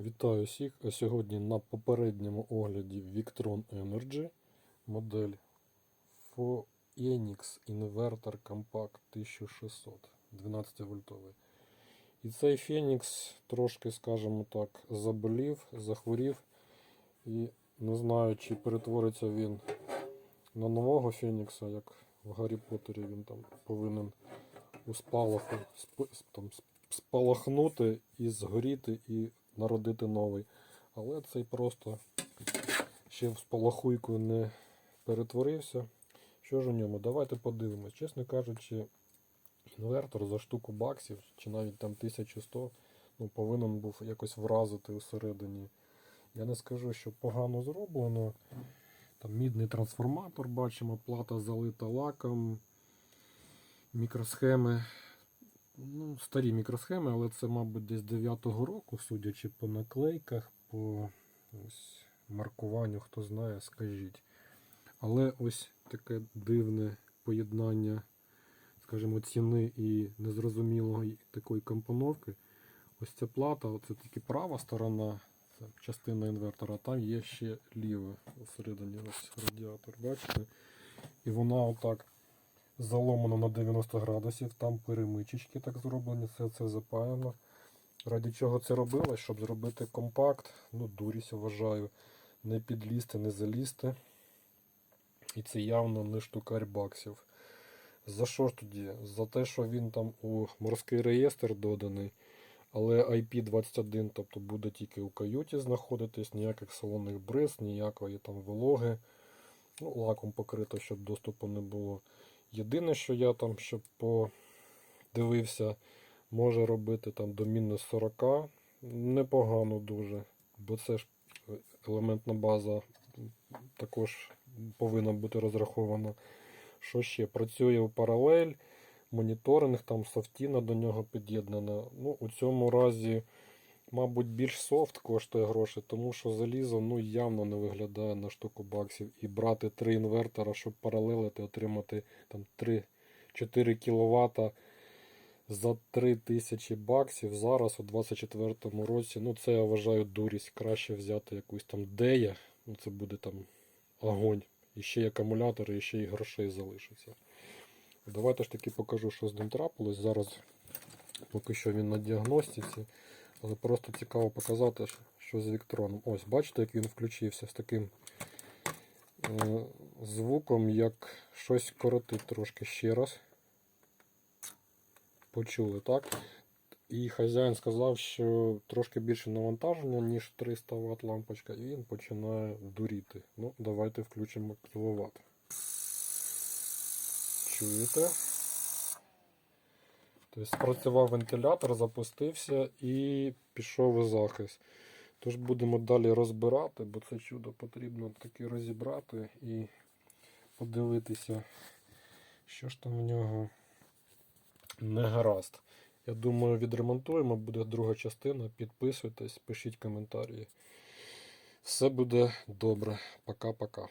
Вітаю всіх! Сьогодні на попередньому огляді Victron Energy модель Phoenix Inverter Compact 1600 12 вольтовий. І цей Phoenix трошки, скажімо так, заболів, захворів. І не знаю, чи перетвориться він на нового Фенікса, як в Гаррі Поттері він там повинен у спалаху сп- там, спалахнути і згоріти і народити новий. Але цей просто ще в спалахуйку не перетворився. Що ж у ньому? Давайте подивимось. Чесно кажучи, інвертор за штуку баксів, чи навіть там 1100, ну, повинен був якось вразити усередині. Я не скажу, що погано зроблено. Там мідний трансформатор бачимо, плата залита лаком, мікросхеми. Ну, старі мікросхеми, але це, мабуть, десь 9-го року, судячи по наклейках, по ось, маркуванню, хто знає, скажіть. Але ось таке дивне поєднання, скажімо, ціни і незрозумілої такої компоновки. Ось ця плата, це тільки права сторона, це частина інвертора, а там є ще ліва всередині ось радіатор, бачите? І вона отак заломана на 90 градусів, там перемичечки так зроблені, все це запаяно. Раді чого це робилось? Щоб зробити компакт, ну, дурість вважаю, не підлізти, не залізти. І це явно не штукарь баксів. За що ж тоді? За те, що він там у морський реєстр доданий, але IP21, тобто буде тільки у каюті знаходитись, ніяких салонних бриз, ніякої там вологи. Ну, лаком покрито, щоб доступу не було. Єдине, що я там ще подивився, може робити там до мінус 40. Непогано дуже, бо це ж елементна база також повинна бути розрахована. Що ще? Працює в паралель, моніторинг, там софтіна до нього під'єднана. Ну, у цьому разі, мабуть, більш софт коштує гроші, тому що залізо ну, явно не виглядає на штуку баксів. І брати три інвертора, щоб паралелити, отримати там 3-4 кВт за 3000 баксів зараз у 24 році. Ну, це я вважаю дурість. Краще взяти якусь там дея. Ну, це буде там огонь. І ще й акумулятори, і ще й грошей залишиться. Давайте ж таки покажу, що з ним трапилось. Зараз поки що він на діагностиці. Але просто цікаво показати, що з Віктроном. Ось, бачите, як він включився з таким е, звуком, як щось коротить трошки ще раз. Почули, так? І хазяїн сказав, що трошки більше навантаження, ніж 300 Вт лампочка, і він починає дуріти. Ну, давайте включимо кіловат. Чуєте? Тобто спрацював вентилятор, запустився і пішов у захист. Тож будемо далі розбирати, бо це чудо потрібно таки розібрати і подивитися, що ж там в нього не гаразд. Я думаю, відремонтуємо, буде друга частина. Підписуйтесь, пишіть коментарі. Все буде добре. Пока-пока.